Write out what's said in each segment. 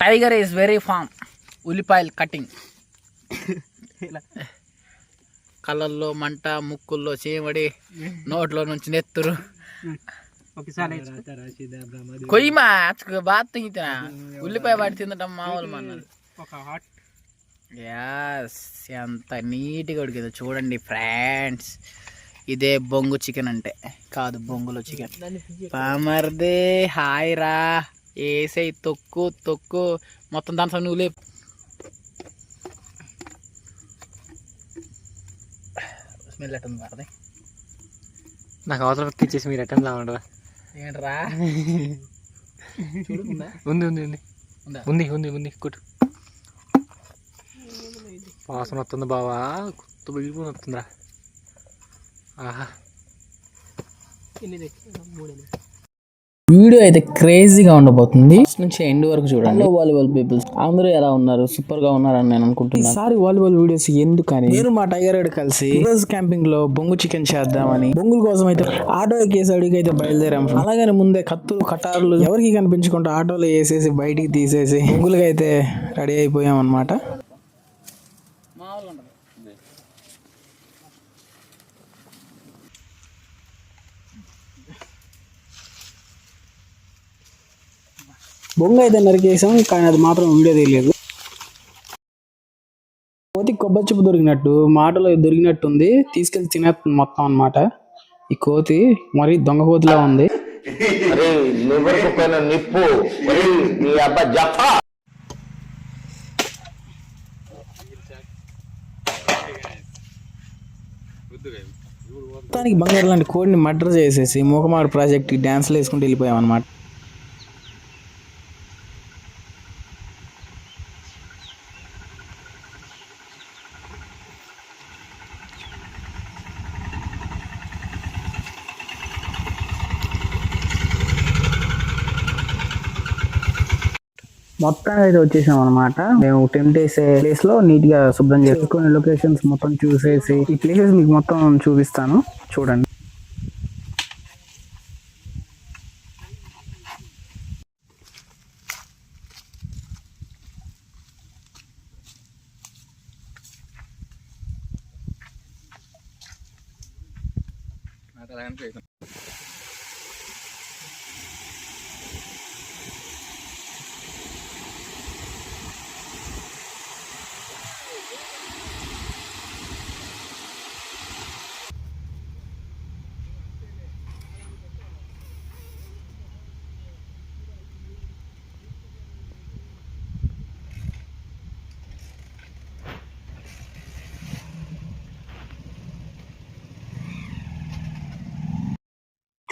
Tiger is very form. ఉల్లిపాయలు cutting. కళ్ళల్లో మంట ముక్కుల్లో చీమడి నోట్లో నుంచి నెత్తురు. కొయ్యమా బాగా తింగితే ఉల్లిపాయ వాడి తినటం మామూలు మన యాస్ ఎంత నీట్గా ఉడికిందో చూడండి ఫ్రెండ్స్. ఇదే బొంగు చికెన్ అంటే. కాదు బొంగులో చికెన్. పామర్దే హాయ్ రా వేసే తొక్కు తొక్కు. మొత్తం దాంట్లో నువ్వు లేపు. స్మెల్ ఎట్టుంది మారది నాకు అవసరం వ్యక్తి ఇచ్చేసి మీరు ఎట్టని లాగా ఏంట్రా? చూడు ఉందా? ఉంది ఉంది. ఉంది? ఉందా ఉంది కుట్టు. వాసన వస్తుంది బావా. కొత్త బిగిపోయి వస్తుందిరా. ఆహా. వీడియో అయితే క్రేజీగా ఉండబోతుంది. ఫస్ట్ నుంచి ఎండ్ వరకు చూడండి. వాలీబాల్ పీపుల్స్ అందరూ ఎలా ఉన్నారు? సూపర్గా ఉన్నారని నేను అనుకుంటున్నాను. ఈసారి వాలీబాల్ వీడియోస్ ఎందుకని? నేను మా టైగర్ గడ్ కలిసి రోజు క్యాంపింగ్లో బొంగు చికెన్ చేద్దామని బొంగుల కోసం అయితే ఆటో ఎక్కేసి అడిగి అయితే బయలుదేరాం. అలాగని ముందే కత్తులు కటార్లు ఎవరికి కనిపించకుండా ఆటోలో వేసేసి బయటికి తీసేసి బొంగులకి అయితే రెడీ అయిపోయాం అనమాట బొంగ అయితే నరికేసాం కానీ అది మాత్రం వీడియో తెలియదు కోతి కొబ్బరి చెప్పు దొరికినట్టు మాటలో దొరికినట్టుంది తీసుకెళ్ళి తినేస్తుంది మొత్తం అన్నమాట. ఈ కోతి మరి దొంగ కోతిలా ఉంది. నిప్పు మొత్తానికి బంగారు లాంటి కోడిని మర్డర్ చేసేసి మూకమాడు ప్రాజెక్ట్ డ్యాన్స్లు వేసుకుంటూ వెళ్ళిపోయాం అనమాట మొత్తానికి అయితే వచ్చేసాం అనమాట మేము టెంట్ వేసే ప్లేస్లో నీట్గా శుభ్రం చేసుకుని లొకేషన్స్ మొత్తం చూసేసి ఈ ప్లేసెస్ మీకు మొత్తం చూపిస్తాను. చూడండి.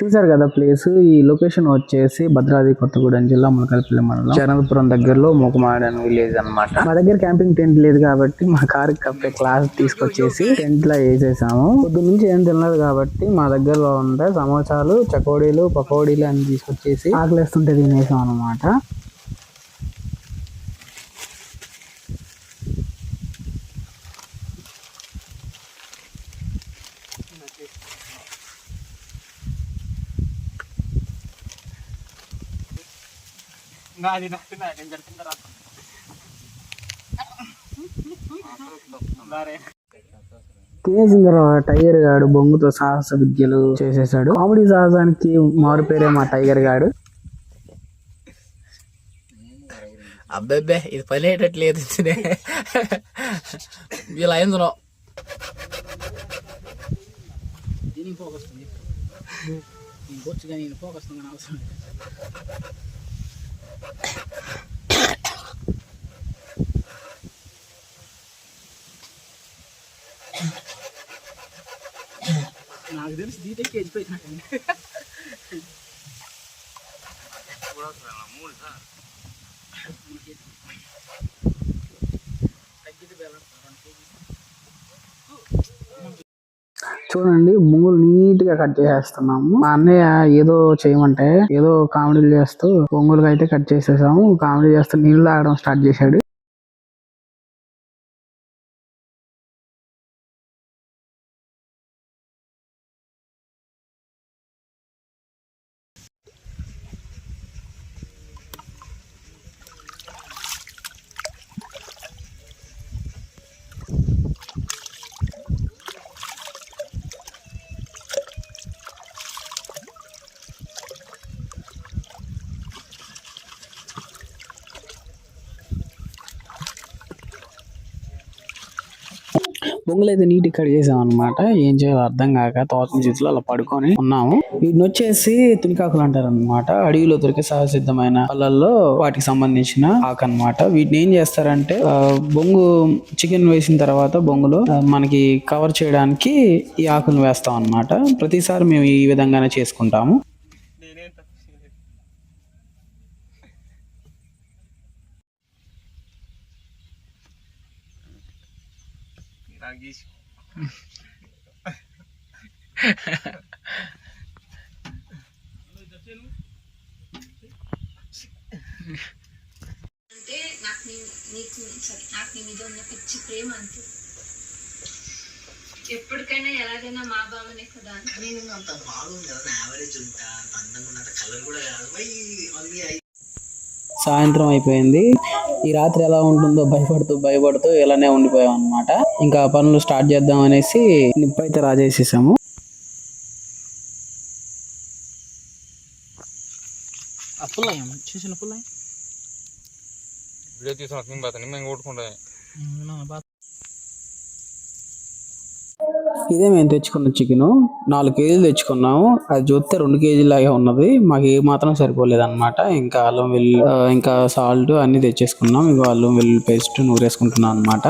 చూసారు కదా ప్లేస్. ఈ లొకేషన్ వచ్చేసి భద్రాద్రి కొత్తగూడెం జిల్లా ములకల్పల్లి మండలం. చరణపురం దగ్గరలో మూకమాడని విలేజ్ అన్నమాట. మా దగ్గర క్యాంపింగ్ టెంట్ లేదు కాబట్టి మా కార్ కప్పే క్లాస్ తీసుకొచ్చేసి టెంట్ లా వేసేసాము. పొద్దు నుంచి ఏం తినలేదు కాబట్టి మా దగ్గరలో ఉండే సమోసాలు చకోడీలు పకోడీలు అని తీసుకొచ్చేసి ఆకలిస్తుంటే తినేసాం అనమాట తర్వాత టైగర్ గాడు బొంగుతో సాహస విద్యలు చేసేసాడు. కామెడీ సాహసానికి మారు పేరే మా టైగర్ గాడు. అబ్బాబ్బే ఇది పని అయ్యేటట్లేదు ఇలా అయిందో దీనికి ఫోకస్ నేను కానీ అవసరం లేదు. నాకు తెలిసి దీటెక్కి వెళ్ళిపోయినాకండి చూడండి బొంగులు నీట్గా కట్ చేసేస్తున్నాము. మా అన్నయ్య ఏదో చేయమంటే ఏదో కామెడీలు చేస్తూ బొంగులుగా అయితే కట్ చేసేసాము. కామెడీ చేస్తూ నీళ్ళు తాగడం స్టార్ట్ చేశాడు. బొంగులు అయితే నీట్గా కట్ చేసాం అనమాట ఏం చేయాలో అర్థం కాక తోటల చేతిలో అలా పడుకొని ఉన్నాము. వీటిని వచ్చేసి తునికాకులు అంటారు అనమాట అడవిలో దొరికే సహసిద్ధమైన పళ్ళల్లో వాటికి సంబంధించిన ఆకు అనమాట వీటిని ఏం చేస్తారంటే బొంగు చికెన్ వేసిన తర్వాత బొంగులో మనకి కవర్ చేయడానికి ఈ ఆకులను వేస్తాం అన్నమాట. ప్రతిసారి మేము ఈ విధంగానే చేసుకుంటాము. అంటే నాకు నీ నీకు నాకు నీ మీద ఉన్న పిచ్చి ప్రేమ అంతే ఎప్పటికైనా ఎలాగైనా మా బావనే కదా నేను అంత బాగుంది కదా నా యావరేజ్ ఉంటా అంత అందంగా ఉన్నంత కలర్ కూడా కాదు. సాయంత్రం అయిపోయింది. ఈ రాత్రి ఎలా ఉంటుందో భయపడుతూ భయపడుతూ ఇలానే ఉండిపోయాం అనమాట ఇంకా పనులు స్టార్ట్ చేద్దాం అనేసి నిప్పు అయితే రాజేసేసాము. అప్పులయ్యా చేసిన వీడియో తీసిన మేము కొట్టుకుంటా. ఇదే మేము తెచ్చుకున్న చికెన్. నాలుగు కేజీలు తెచ్చుకున్నాము. అది చూస్తే రెండు కేజీలు లాగే ఉన్నది. మాకు ఏ మాత్రం సరిపోలేదు అనమాట ఇంకా అల్లం వెల్లు ఇంకా సాల్ట్ అన్ని తెచ్చేసుకున్నాం. ఇంకా అల్లం వెల్లుల్లి పేస్ట్ నూరేసుకుంటున్నాం అనమాట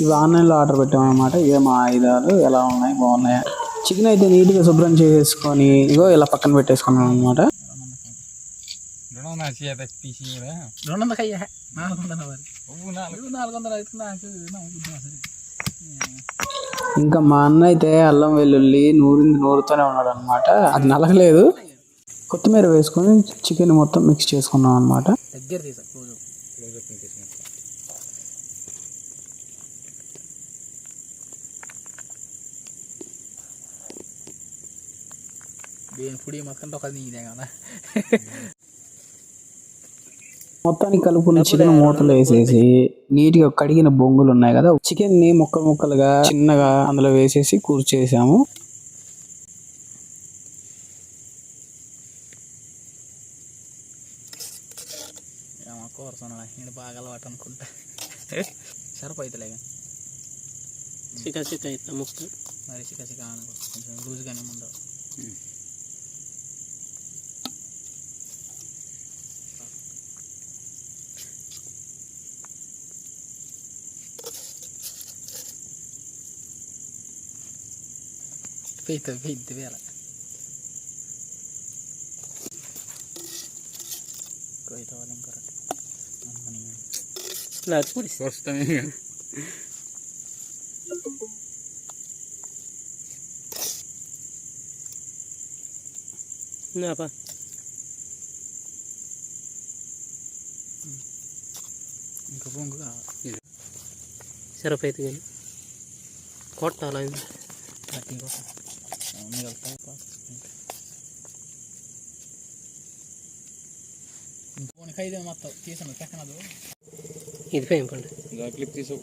ఇవి ఆన్లైన్లో ఆర్డర్ పెట్టాం అనమాట ఇదే మా ఆయుధాలు ఎలా ఉన్నాయి? బాగున్నాయి? చికెన్ అయితే నీట్గా శుభ్రం చేసేసుకొని ఇగో ఇలా పక్కన పెట్టేసుకున్నాం అనమాట రెండు వందల నాలుగు. వందల ఇంకా మా అన్న అయితే అల్లం వెల్లుల్లి నూరింది నూరుతూనే ఉన్నాడు అనమాట అది నలగలేదు. కొత్తిమీర వేసుకొని చికెన్ మొత్తం మిక్స్ చేసుకున్నాం అనమాట దగ్గర తీసా మొత్తానికి కలుపుకున్న చికెన్ మూతలు వేసేసి నీట్గా కడిగిన బొంగులు ఉన్నాయి కదా చికెన్ని ముక్కలు ముక్కలుగా చిన్నగా అందులో వేసేసి కూర్చేసాము బాగా అలవాటు అనుకుంటా. సరిపోయితలే ముక్క. మరి చిక్క చిక్క అనుకో కొంచెం లూజ్గానే ఉండవు పెయితే పెయితే వేళ కొయితే వాళ్ళు ఇంకో నాకు పూరి వస్తామే నాపా ఇంకా బొంగు కావాలి సరిపోతుంది కానీ కొట్టాలి థర్టీ మిగతాయి ఫోన్కి మొత్తం తీసాను పక్కనదు ఇది ఫేమ్ పండు క్లిప్ తీసు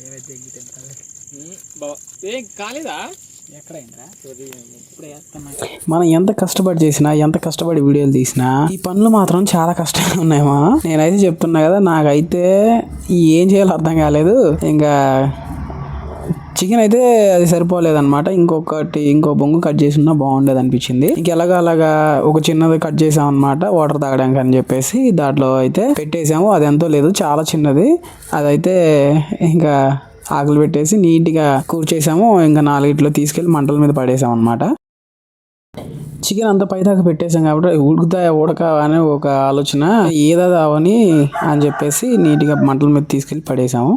ఏవైతే ఎగ్గితే ఏం కాలేదా? మనం ఎంత కష్టపడి చేసినా ఎంత కష్టపడి వీడియోలు తీసినా ఈ పనులు మాత్రం చాలా కష్టంగా ఉన్నాయమ్మా నేనైతే చెప్తున్నా కదా నాకైతే ఏం చేయాలో అర్థం కాలేదు. ఇంకా చికెన్ అయితే అది సరిపోలేదన్నమాట. ఇంకొకటి ఇంకో బొంగు కట్ చేసి బాగుండేది అనిపించింది. ఇంకెలాగ అలాగా ఒక చిన్నది కట్ చేసాం అనమాట వాటర్ తాగడానికి అని చెప్పేసి దాంట్లో అయితే పెట్టేసాము. అది ఎంతో లేదు చాలా చిన్నది. అదైతే ఇంకా ఆకులు పెట్టేసి నీట్గా కూర్చేసాము ఇంకా నాలుగిట్లో తీసుకెళ్ళి మంటల మీద పడేసాం అనమాట చికెన్ అంత పైదాకా పెట్టేసాం కాబట్టి ఉడుకుతాయా ఉడక అనే ఒక ఆలోచన. ఏదా అని చెప్పేసి నీట్గా మంటల మీద తీసుకెళ్ళి పడేసాము.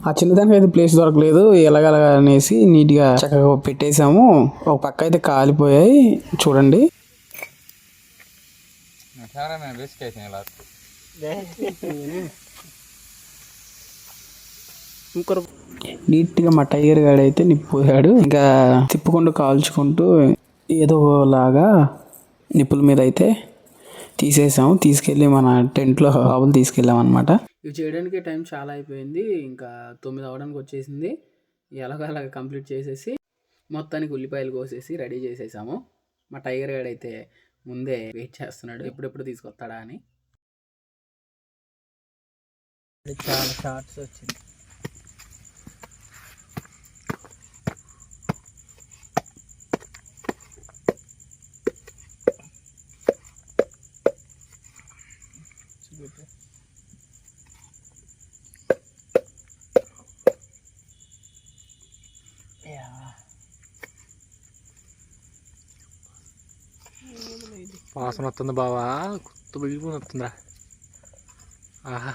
ఆ చిన్నదానికి అయితే ప్లేస్ దొరకలేదు. ఎలాగలగా అనేసి నీట్గా చక్కగా పెట్టేసాము. ఒక పక్క అయితే కాలిపోయాయి. చూడండి. నేను రిస్క్ వేసాను ఇలా. ఇంకొక నీట్గా మా టైగర్ గాడు అయితే నిప్పిపోయాడు ఇంకా తిప్పుకుంటూ కాల్చుకుంటూ ఏదో లాగా నిప్పుల మీద అయితే తీసేసాము. తీసుకెళ్ళి మన టెంట్లో ఆవులు తీసుకెళ్ళాం అనమాట ఇవి చేయడానికి టైం చాలా అయిపోయింది. ఇంకా తొమ్మిది అవ్వడానికి వచ్చేసింది. ఎలాగో అలాగ కంప్లీట్ చేసేసి మొత్తానికి ఉల్లిపాయలు కోసేసి రెడీ చేసేసాము. మా టైగర్ గడ్ అయితే ముందే వెయిట్ చేస్తున్నాడు. ఎప్పుడెప్పుడు తీసుకొస్తాడా అని. చాలా షార్ట్స్ వచ్చింది. వాసన వస్తుంది బావా. కొత్త బిగిపోయి వస్తుందిరా. ఆహా.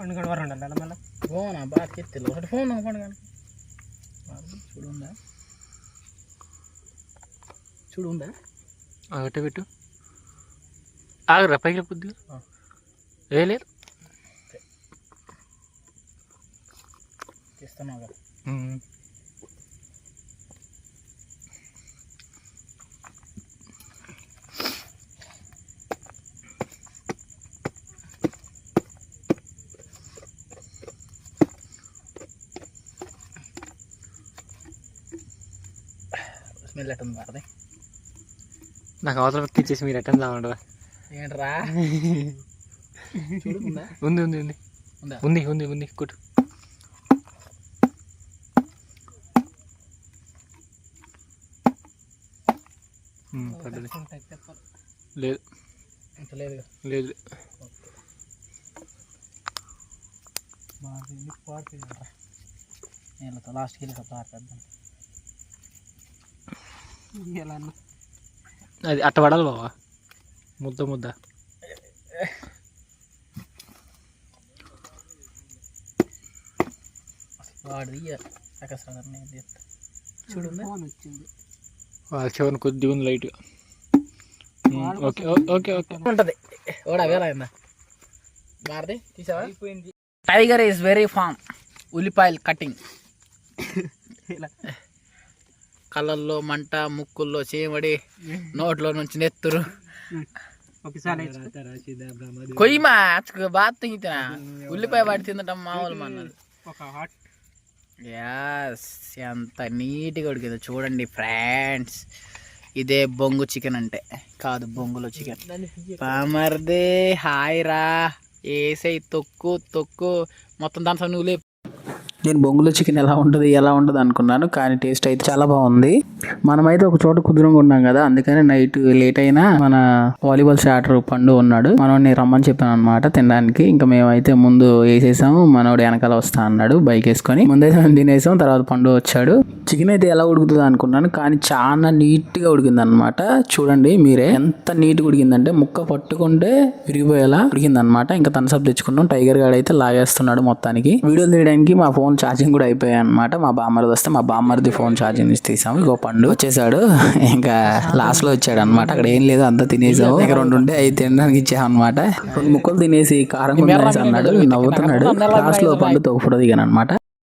పండుగ వారు ఉండాలి మళ్ళీ. ఫోన్? బాగా ఎత్తిలో ఒకటి ఫోన్ పండుగ? చూడుందా? చూడుందా? ఒకటే పెట్టు. ఆగరా పైకి కొద్దిగా ఏ తీస్తున్నావు కదా స్మెల్ ఎట్టుంది వారది నాకు అవతల వ్యక్తి ఇచ్చేసి మీరు ఎట్టని ఉండదా ఏంట్రా? ఉంది ఉంది. ఉందా? ఉంది ఉంది ఉంది. కొట్టు. లేదు. లేదు లేదు లాస్ట్కి వెళ్ళి అది అట్ట పడాలి బావా. ముద్ద ముద్ద. చూడుందా వచ్చింది వాళ్ళ చివరిని కొద్దిగా ఉంది లైట్గా. Okay okay okay. ఉంటది. ఓడా వేరే అయిందా? మారది తీసావా? Tiger is very form. ఉల్లిపాయలు కటింగ్. కళ్ళల్లో మంట ముక్కుల్లో చీమడి నోట్లో నుంచి నెత్తురు. ఒకసారి కొయ్యమా బాగా తింగితే ఉల్లిపాయ వాడి తినటం మామూలు మన్నది ఒక హాట్ యాస్ ఎంత నీట్గా ఉడికిందో చూడండి ఫ్రెండ్స్ ఇదే బొంగు చికెన్ అంటే. కాదు బొంగులో చికెన్. పామర్దే హాయ్ రా ఏసై తొక్కు తొక్కు. మొత్తం దాంట్లో నువ్వు లేపు. నేను బొంగులో చికెన్ ఎలా ఉంటుంది ఎలా ఉంటుంది అనుకున్నాను కానీ టేస్ట్ అయితే చాలా బాగుంది. మనమైతే ఒక చోట కుదురంగా ఉన్నాం కదా అందుకని నైట్ లేట్ అయినా మన వాలీబాల్ స్టార్టర్ పండు ఉన్నాడు. మనోడిని రమ్మని చెప్పాను అనమాట తినడానికి. ఇంకా మేమైతే ముందు వేసేసాము మనోడు వెనకాల వస్తా అన్నాడు బైక్ వేసుకొని. ముందైతే మేము తినేసాం తర్వాత పండు వచ్చాడు. చికెన్ అయితే ఎలా ఉడుకుతుంది అనుకున్నాను కానీ చాలా నీట్గా ఉడికింది అనమాట చూడండి మీరే ఎంత నీట్గా ఉడికిందంటే ముక్క పట్టుకుంటే విరిగిపోయేలా ఉడికింది అనమాట ఇంకా తనసప్ తెచ్చుకున్నాం టైగర్ గాడు అయితే లాగేస్తున్నాడు మొత్తానికి. వీడియోలు తీయడానికి మా ఫోన్ ఛార్జింగ్ కూడా అయిపోయాయి అనమాట మా బామ్మర్ది వస్తే మా బామ్మర్ది ఫోన్ ఛార్జింగ్ నుంచి తీసాము. ఇగో పండు వచ్చేసాడు. ఇంకా లాస్ట్లో వచ్చాడు అనమాట అక్కడ ఏం లేదు అంతా తినేసాము. ఇంకా రెండు ఉంటే అవి తినడానికి ఇచ్చాం అనమాట రెండు ముక్కలు తినేసి కారం అన్నాడు నవ్వుతున్నాడు. లాస్ట్లో పండు తోపు ఫోటో దిగాను అనమాట